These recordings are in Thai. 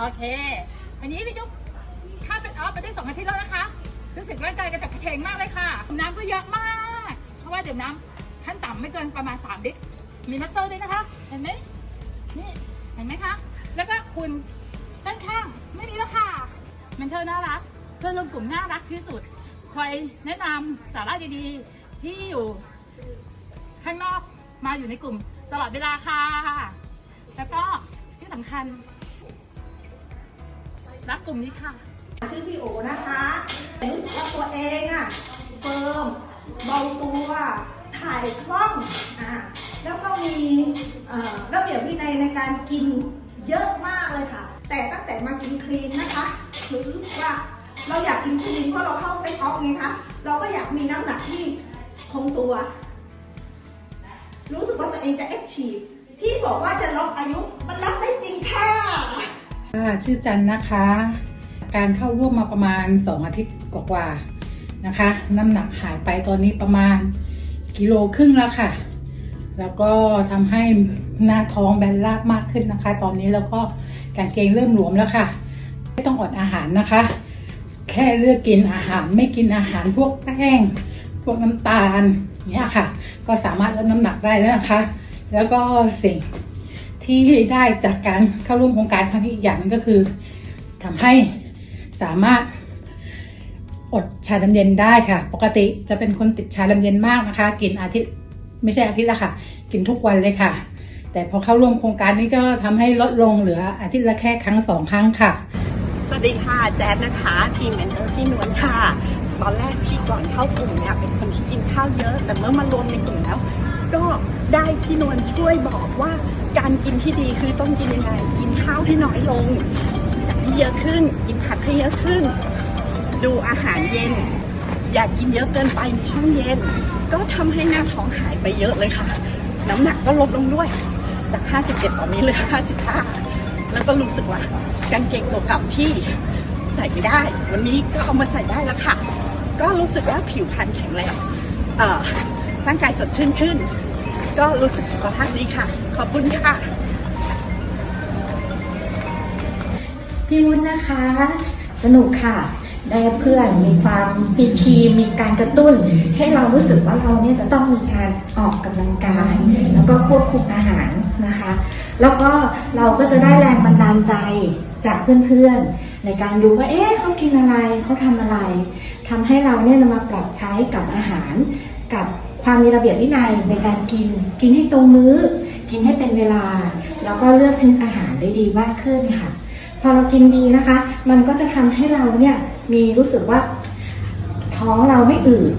โอเค วันนี้พี่จุ๊บค่าเป็นออฟไปได้สองอาทิตย์แล้วนะคะรู้สึกร่างกายกระจับกระเฉงมากเลยค่ะน้ำก็เยอะมาก เพราะว่าดื่มน้ำขั้นต่ำไม่เกินประมาณ 3 ลิตร มีมัสเซลด้วยนะคะ เห็นไหมนี่เห็นไหมคะ แล้วก็คุณด้านข้างไม่มีแล้วค่ะเมนเทอร์น่ารักเพื่อนร่วมกลุ่มน่ารักที่สุด คอยแนะนำสาระดีๆ ที่อยู่ข้างนอกมาอยู่ในกลุ่มตลอดเวลาค่ะ แล้วก็ที่สำคัญ รักกลุ่มนี้ค่ะ ชื่อพี่โอนะคะรู้สึกว่าตัวเองอะเฟิร์มเบาตัวถ่ายคล่องอะแล้วก็มีเอ่อระเบียบวินัยในการกินเยอะมากเลยค่ะ แต่ตั้งแต่มากินคลีนนะคะรู้สึกว่าเราอยากกินคลีนเพราะเราเข้าไปออฟไงคะเราก็อยากมีน้ำหนักที่คงตัว รู้สึกว่าตัวเองจะแอคทีที่บอกว่าจะล็อกอายุ ชื่อจันนะคะ การเข้าร่วมมาประมาณ 2 อาทิตย์กว่าๆนะคะ น้ำหนักหายไปตอนนี้ประมาณกิโลครึ่งแล้วค่ะ แล้วก็ทำให้หน้าท้องแบนราบมากขึ้นนะคะ ตอนนี้แล้วก็กางเกงเริ่มหลวมแล้วค่ะ ไม่ต้องอดอาหารนะคะ แค่เลือกกินอาหารไม่กินอาหารพวกแป้ง พวกน้ำตาลเนี่ยค่ะ ก็สามารถลดน้ำหนักได้แล้วนะคะ แล้วก็สิ่ง ที่ได้จากการเข้าร่วมโครงการครั้งนี้อีกอย่างนึงก็คือทำให้สามารถอดชาดำเย็นได้ค่ะ ปกติจะเป็นคนติดชาดำเย็นมากนะคะ กินอาทิตย์ไม่ใช่อาทิตย์ละค่ะ กินทุกวันเลยค่ะ แต่พอเข้าร่วมโครงการนี้ก็ทำให้ลดลงเหลืออาทิตย์ละแค่ครั้งสองครั้งค่ะ สวัสดีค่ะแจ๊ดนะคะ ทีมแอนเดอร์พี่นวลค่ะ ตอนแรกที่ก่อนเข้ากลุ่มเนี่ยเป็นคนที่กินข้าวเยอะ แต่เมื่อมารวมในกลุ่มแล้ว ก็ได้พี่นวลช่วยบอกว่า การกินที่ดีคือต้องกินยังไง กินข้าวให้น้อยลงอยากให้เยอะขึ้น กินผักให้เยอะขึ้น ดูอาหารเย็น อย่ากกินเยอะเกินไปในช่วงเย็น ก็ทำให้หน้าท้องหายไปเยอะเลยค่ะ น้ำหนักก็ลดลงด้วย จาก 57 ตอนนี้เหลือ 55 แล้วก็รู้สึกว่ากางเกงตัวเก่าที่ใส่ไม่ได้ วันนี้ก็เอามาใส่ได้แล้วค่ะ ก็รู้สึกว่าผิวพรรณแข็งแรงร่างกายสดชื่นขึ้น ก็รู้สึกสุขภาพดีค่ะ ขอบคุณค่ะ พี่วุ้นนะคะ สนุกค่ะ ได้เพื่อนมีความมีทีมมีการกระตุ้น ให้เรารู้สึกว่าเราเนี่ยจะต้องมีการออกกำลังกาย แล้วก็ควบคุมอาหารนะคะ แล้วก็เราก็จะได้แรงบันดาลใจจากเพื่อนๆ ในการดูว่า เอ๊ะเขากินอะไร เขาทำอะไร ทำให้เราเนี่ยนำมาปรับใช้กับอาหาร กับความมีระเบียบวินัยในการกิน กินให้ตรงมื้อ กินให้เป็นเวลา แล้วก็เลือกชิ้นอาหารได้ดีมากขึ้นค่ะ พอเรากินดีนะคะ มันก็จะทำให้เราเนี่ยมีรู้สึกว่าท้องเราไม่อืด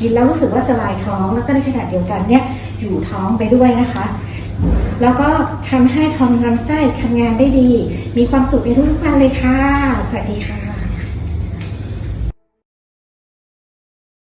กินแล้วรู้สึกว่าสบายท้องแล้วก็ในขณะเดียวกันเนี่ยอยู่ท้องไปด้วยนะคะ แล้วก็ทำให้ท้องลำไส้ทำงานได้ดี มีความสุขในทุกๆวันเลยค่ะ สวัสดีค่ะ